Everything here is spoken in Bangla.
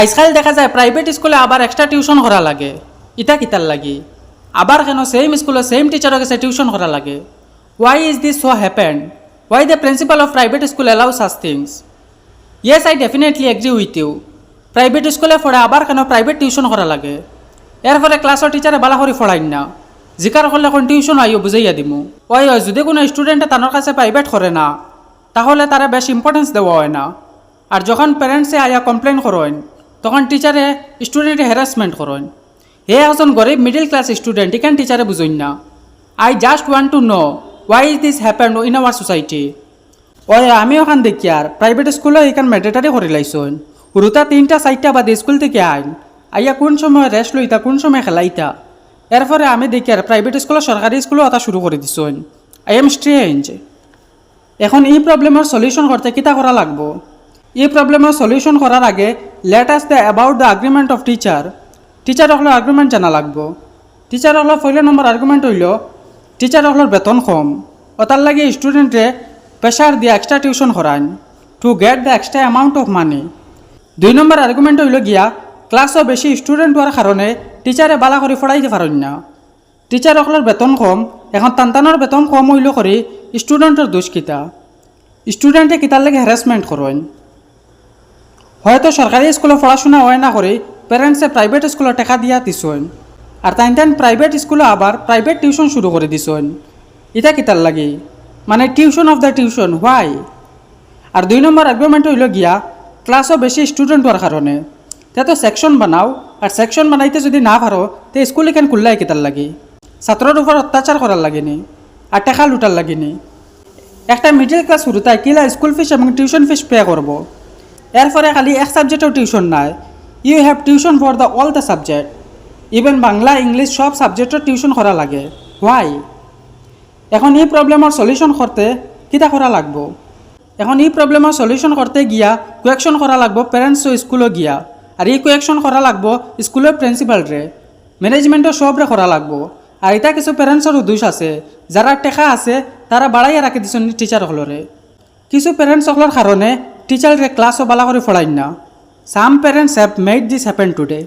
আজকাল দেখা যায় প্রাইভেট স্কুলে আবার এক্সট্রা টিউশন করা লাগে। ইটা কিতার লাগি? আবার কেন সেম স্কুলে সেম টিচারের কাছে টিউশন করা লাগে? Why is this so happen why the principal of private school allow such things yes I definitely agree with you private স্কুলে পড়ে আবার কেন প্রাইভেট টিউশন করা লাগে? এর ফলে ক্লাসের টিচারে বালা করে পড়াইন না। জিকার করলে এখন টিউশন আইও বুঝাইয়া দিমু। ওই যদি কোনো স্টুডেন্টে তানোর কাছে প্রাইভেট করে না, তাহলে তারা বেশ ইম্পর্টেন্স দেওয়া হয় না। আর যখন প্যারেন্টসে আয়া কমপ্লেন করেন তখন টিচারে স্টুডেন্টে হ্যারাসমেন্ট করেন। হে একজন গরিব মিডিল ক্লাস স্টুডেন্ট ইকান টিচারে বুঝইন না। I just want to know why is this happen in our society ওই আমি ওখান দেখি আর প্রাইভেট স্কুলে এখান ম্যান্ডেটারি করে লাইছন। হুরুতা তিনটা চারটা বাদে স্কুল থেকে আইন। আইয়া কোন সময় রেস্ট লইতা, কোন সময় খেলাইতা। এরপরে আমি দেখি আর প্রাইভেট স্কুল সরকারি স্কুলও এটা শুরু করে দিছন। আই এম স্ট্রেঞ্জ এখন এই প্রবলেমের সলিউশন করতে কিতা করা লাগবো? এই প্রবলেমের সলিউশন করার আগে let us the about the agreement of teacher teacher হলো আর্গুমেন্ট জানা লাগবো। টিচার হলো পয়লা নম্বর আর্গুমেন্ট হইল টিচার হলো বেতন কম। ও তার লাগে স্টুডেন্টে প্রেশার দিয়ে এক্সট্রা টিউশন করান to get the extra amount of money দুই নম্বর আর্গুমেন্ট হইল গিয়া ক্লাসও বেশি স্টুডেন্ট হওয়ার কারণে টিচারে বালা করে পড়াইতে পারেন না। টিচার সকলের বেতন কম, এখন টানটানোর বেতন কম হইল করে স্টুডেন্টের দোষ কিতা। স্টুডেন্টে কিতার লাগে হ্যারাসমেন্ট করেন হয়তো সরকারি স্কুলে পড়াশোনা হয় না করে প্যারেন্টসে প্রাইভেট স্কুলে টাকা দিয়া দিছেন আর তাই তাই প্রাইভেট স্কুলে আবার প্রাইভেট টিউশন শুরু করে দিছেন এটা কিতার লাগে? মানে tuition of the tuition why আর দুই নম্বর আর্গুমেন্ট হইল গিয়া ক্লাসও বেশি স্টুডেন্ট হওয়ার কারণে তে তো সেকশন বানাও আর সেকশন বানাইতে যদি না পারো তে স্কুল এখান খুললাই কিতার লাগে? ছাত্রের উপর অত্যাচার করার লাগেনি আর টাকা লুটার লাগেনি। একটা মিডিল ক্লাস শুরুতায় কিলা স্কুল ফিস এবং টিউশন ফিস পে করব এরপরে খালি এক সাবজেক্টেও টিউশন নাই। You have tuition for the all the subject even Bangla, English সব সাবজেক্টের টিউশন করা লাগে। হোয়াই এখন এই প্রবলেমের সলিউশন করতে কিতা করা লাগবো? এখন এই প্রবলেমের সলিউশন করতে গিয়া কুয়েকশন করা লাগবো প্যারেন্টস স্কুলে গিয়া। আর এই কুয়েকশন করা লাগবো স্কুলের প্রিন্সিপালরে ম্যানেজমেন্টও সবরে করা লাগবো। আর এটা কিছু প্যারেন্টসেরও দোষ আছে। যারা টেকা আছে তারা বাড়াইয়া রাখি দিচ্ছেন টিচার হলরে কিছু প্যারেন্টস হলোর কারণে টিচাররে ক্লাসও ভালো করে পড়াইন না। Some parents have made this happen today